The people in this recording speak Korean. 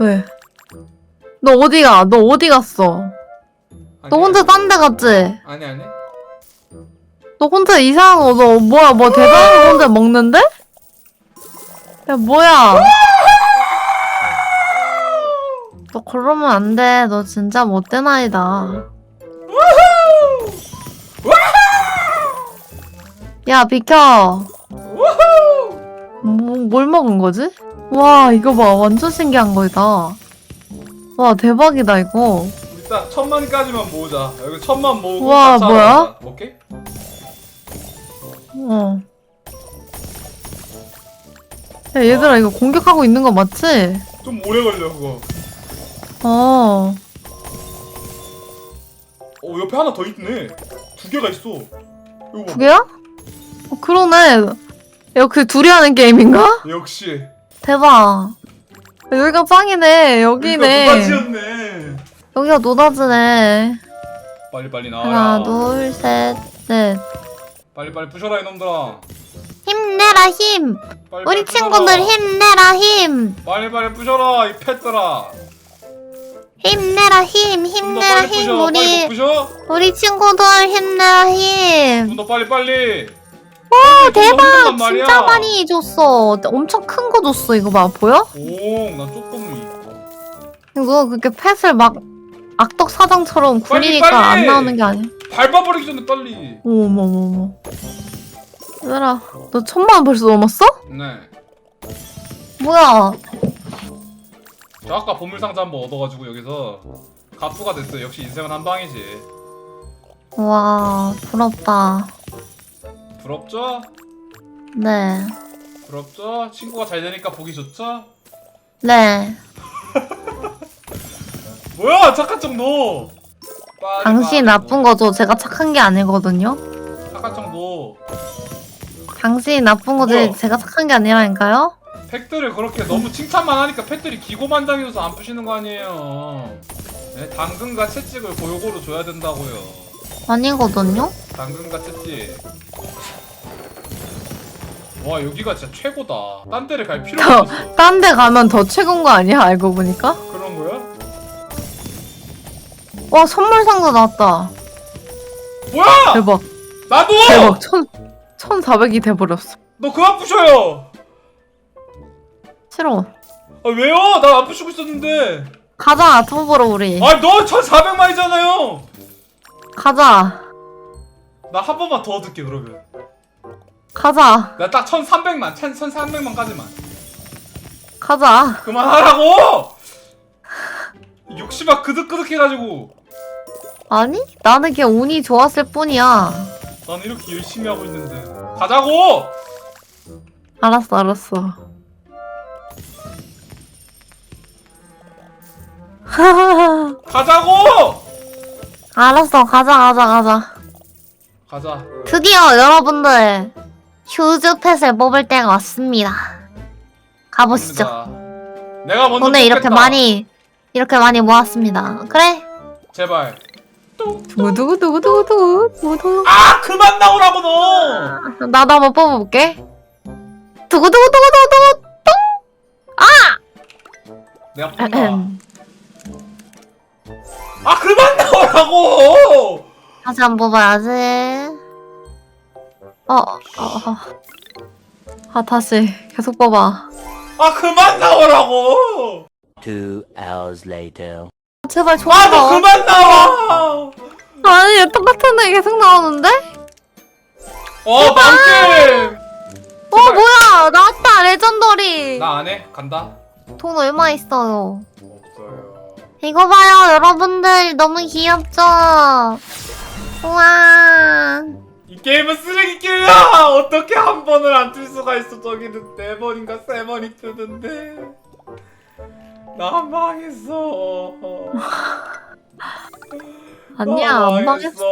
왜? 너 어디가? 너 어디 갔어? 너 혼자 딴 데 갔지? 아니 아니 너 혼자 이상한 거, 너 뭐야, 뭐 대단한 거 혼자 먹는데? 야, 뭐야? 너 그러면 안 돼. 너 진짜 못된 아이다. 야, 비켜. 뭐, 뭘 먹은 거지? 와, 이거 봐. 완전 신기한 거다. 와, 대박이다, 이거. 일단 천만까지만 모으자 여기 천만 모으고 우와, 다 뭐야? 오케이? 어. 야, 얘들아, 이거 공격하고 있는 거 맞지? 좀 오래 걸려 그거 어. 어 옆에 하나 더 있네 두 개가 있어 이거 봐 두 개야? 어, 그러네. 야, 그 둘이 하는 게임인가? 역시 대박. 여기가. 그러니까 여기네. 누가 지었네 여기가 노다지네. 빨리 빨리 나와라 하나, 둘, 셋, 넷. 빨리 빨리 부셔라 이놈들아 힘내라, 힘! 빨리, 우리 빨리 부셔라. 친구들 힘내라, 힘! 빨리 빨리 부셔라 이 팻들아 힘내라, 힘! 좀더 힘내라, 빨리 힘! 부셔 빨리 우리, 부셔 우리 친구들 힘내라, 힘! 좀더 빨리 빨리 대박! 진짜 많이 줬어. 엄청 큰 거 줬어, 이거 봐. 보여? 오 나 조금 이거 그렇게 펫을 막 악덕 사장처럼 빨리, 굴리니까 빨리! 안 나오는 게 아니야. 밟아버리기 전에 빨리 어머 어머. 얘들아, 너 천만 원 벌써 넘었어? 네 뭐야? 저 아까 보물상자 한번 얻어가지고 여기서 가프가 됐어요. 역시 인생은 한 방이지. 와, 부럽다. 부럽죠? 네, 부럽죠? 친구가 잘 되니까 보기 좋죠? 네. 뭐야 착한 척 너! 빨리 당신 빨리 나쁜 거죠. 제가 착한 게 아니거든요. 착한 척 너 당신이 나쁜 거지. 뭐야? 제가 착한 게 아니라니까요. 팩들을 그렇게 너무 칭찬만 하니까 팩들이 기고만장해져서 안 푸시는 거 아니에요. 네, 당근과 채찍을 골고루 줘야 된다고요. 아니거든요. 당근과 채찍. 와 여기가 진짜 최고다. 딴 데를 갈 필요가 더, 없어. 딴 데 가면 더 최고인 거 아니야? 알고 보니까. 그런 거야? 와, 선물 상자 나왔다. 뭐야! 대박. 나도! 대박. 천, 1400이 돼버렸어. 너 그만 부셔요! 싫어. 아 왜요? 나 안 부시고 있었는데. 가자, 투보러 우리. 아너 1,400만이잖아요. 가자. 나 한 번만 더 얻을게 그러면. 가자. 나 딱 1,300만, 1,300만까지만. 가자. 그만하라고! 욕심아 그득그득 해가지고 아니? 나는 그냥 운이 좋았을 뿐이야. 나는 이렇게 열심히 하고 있는데 가자고! 알았어, 알았어. 가자고! 알았어, 가자, 가자, 가자. 가자. 드디어 여러분들 휴즈 펫을 뽑을 때가 왔습니다. 가보시죠. 갑니다. 내가 먼저 오늘 이렇게 뽑겠다. 많이 이렇게 많이 모았습니다. 그래? 제발. 두구두구두구두구두구 두구두구. 아 그만 나오라고 너! 나도 한번 뽑아볼게. 두구두구두구두구. 내가 뽑나? 아 그만 나오라고! 다시 한번 뽑아야지. 어, 어, 어. 아 다시 계속 뽑아. 아 그만 나오라고! Two hours later. 제발 좋아. 아 너 그만 나와! 아니 얘 똑같은 애 계속 나오는데? 어 망게! 어 뭐야 나왔다 레전더리. 나 안 해? 간다? 돈 얼마 있어요? 없어요. 이거 봐요 여러분들 너무 귀엽죠? 우와. 이 게임은 쓰레기 게임이야! 어떻게 한 번을 안 뜰 수가 있어? 저기는 네 번인가 세 번이 뜨는데. 나 망했어. 아니야 나 안 망했어.